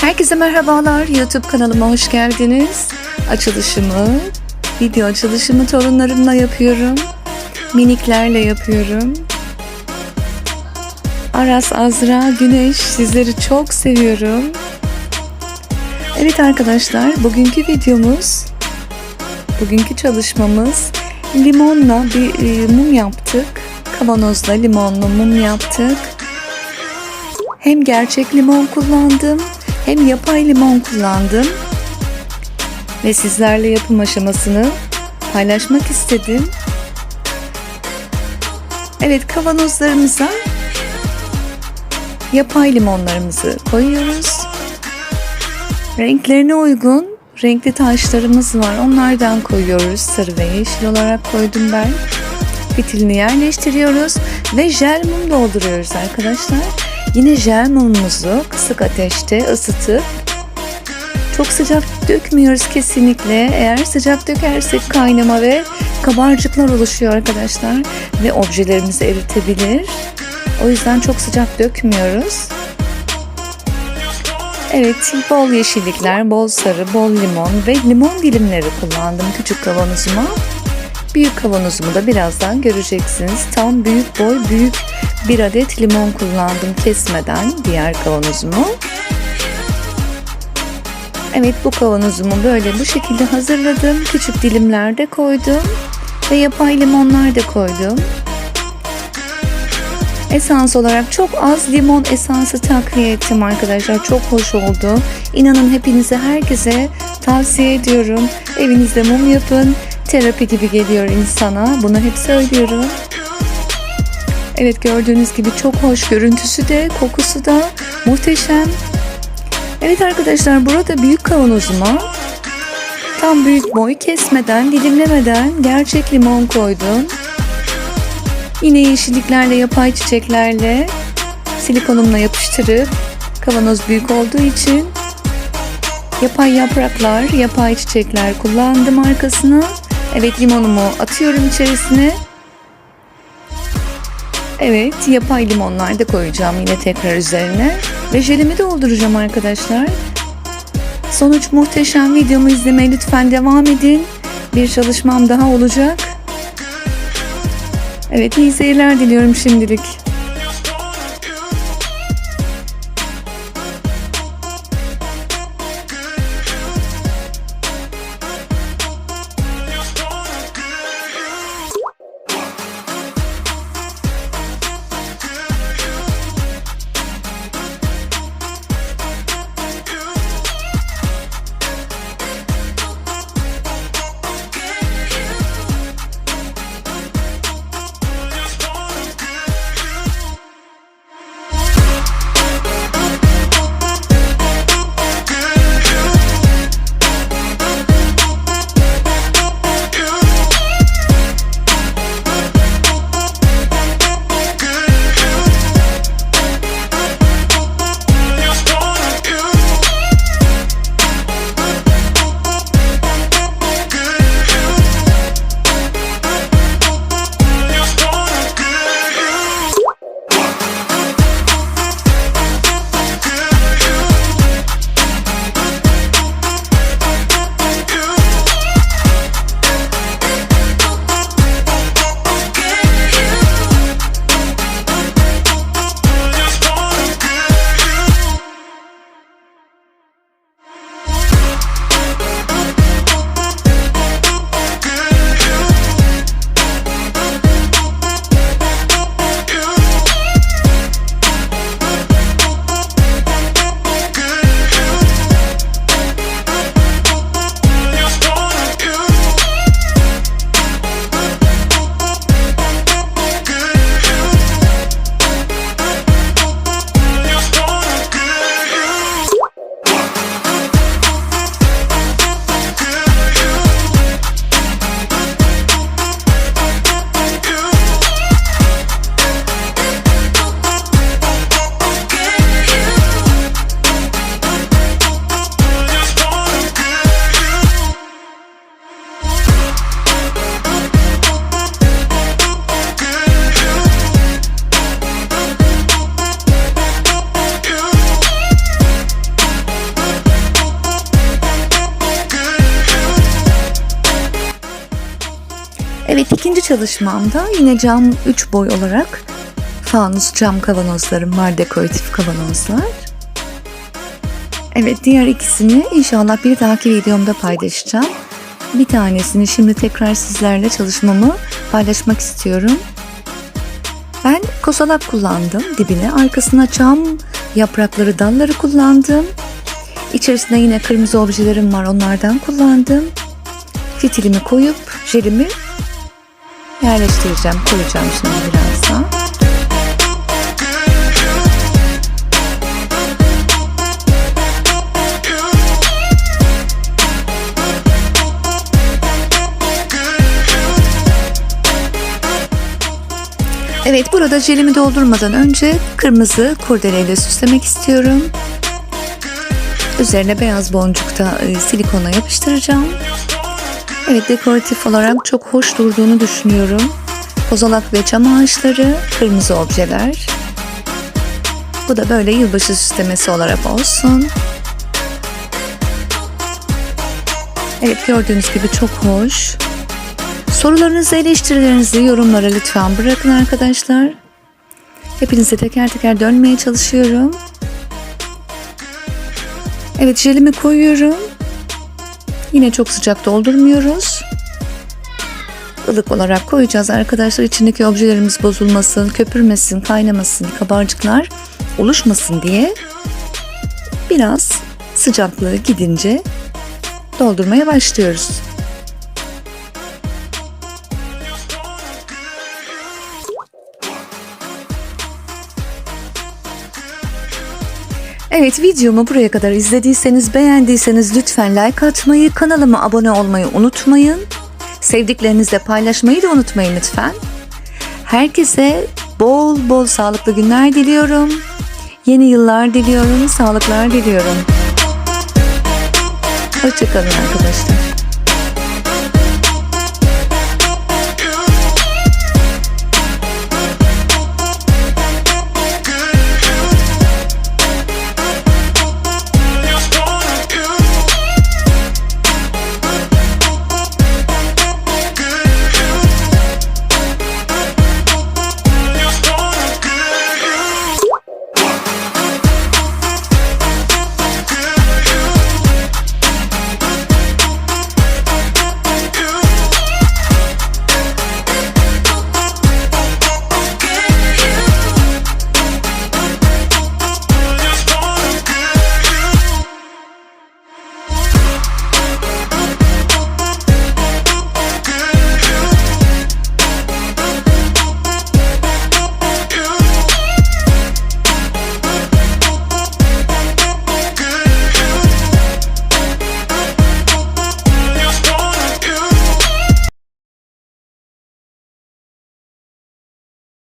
Herkese merhabalar. YouTube kanalıma hoş geldiniz. Açılışımı, video açılışımı torunlarımla yapıyorum. Miniklerle yapıyorum. Aras, Azra, Güneş sizleri çok seviyorum. Evet arkadaşlar, bugünkü videomuz, bugünkü çalışmamız limonla bir e, mum yaptık. Kavanozla limonlu mum yaptık. Hem gerçek limon kullandım hem yapay limon kullandım. Ve sizlerle yapım aşamasını paylaşmak istedim. Evet kavanozlarımıza yapay limonlarımızı koyuyoruz. Renklerine uygun renkli taşlarımız var. Onlardan koyuyoruz. Sarı ve yeşil olarak koydum ben. Fitilini yerleştiriyoruz ve jel mum dolduruyoruz arkadaşlar. Yine jel mumumuzu kısık ateşte ısıtıp çok sıcak dökmüyoruz kesinlikle. Eğer sıcak dökersek kaynama ve kabarcıklar oluşuyor arkadaşlar ve objelerimizi eritebilir. O yüzden çok sıcak dökmüyoruz. Evet, bol yeşillikler, bol sarı, bol limon ve limon dilimleri kullandım küçük kavanozuma. Büyük kavanozumu da birazdan göreceksiniz. Tam büyük boy, büyük bir adet limon kullandım kesmeden diğer kavanozumu. Evet bu kavanozumu böyle bu şekilde hazırladım. Küçük dilimlerde koydum ve yapay limonlar da koydum. Esans olarak çok az limon esansı takviye ettim arkadaşlar. Çok hoş oldu. İnanın hepinize herkese tavsiye ediyorum. Evinizde mum yapın. Terapi gibi geliyor insana. Bunu hep söylüyorum. Evet gördüğünüz gibi çok hoş görüntüsü de kokusu da muhteşem. Evet arkadaşlar burada büyük kavanozuma tam büyük boy kesmeden dilimlemeden gerçek limon koydum. Yine yeşilliklerle yapay çiçeklerle silikonumla yapıştırıp kavanoz büyük olduğu için yapay yapraklar, yapay çiçekler kullandım arkasına. Evet limonumu atıyorum içerisine. Evet yapay limonlar da koyacağım yine tekrar üzerine. Ve jelimi dolduracağım arkadaşlar. Sonuç muhteşem videomu izlemeye lütfen devam edin. Bir çalışmam daha olacak. Evet iyi seyirler diliyorum şimdilik. İkinci çalışmamda yine cam 3 boy olarak fanus cam kavanozlarım var dekoratif kavanozlar. Evet diğer ikisini inşallah bir dahaki videomda paylaşacağım. Bir tanesini şimdi tekrar sizlerle çalışmamı paylaşmak istiyorum. Ben kosalak kullandım dibine. Arkasına çam yaprakları dalları kullandım. İçerisinde yine kırmızı objelerim var onlardan kullandım. Fitilimi koyup jelimi yerleştireceğim. Koyacağım şimdi birazdan. Evet burada jelimi doldurmadan önce kırmızı kurdeleyle süslemek istiyorum. Üzerine beyaz boncukta e, silikona yapıştıracağım. Evet dekoratif olarak çok hoş durduğunu düşünüyorum. Kozalak ve çam ağaçları, kırmızı objeler. Bu da böyle yılbaşı süslemesi olarak olsun. Evet gördüğünüz gibi çok hoş. Sorularınızı, eleştirilerinizi yorumlara lütfen bırakın arkadaşlar. Hepinize teker teker dönmeye çalışıyorum. Evet jelimi koyuyorum. Yine çok sıcak doldurmuyoruz. Ilık olarak koyacağız arkadaşlar. İçindeki objelerimiz bozulmasın, köpürmesin, kaynamasın, kabarcıklar oluşmasın diye biraz sıcaklığı gidince doldurmaya başlıyoruz. Evet videomu buraya kadar izlediyseniz beğendiyseniz lütfen like atmayı, kanalıma abone olmayı unutmayın. Sevdiklerinizle paylaşmayı da unutmayın lütfen. Herkese bol bol sağlıklı günler diliyorum. Yeni yıllar diliyorum, sağlıklar diliyorum. Hoşçakalın arkadaşlar.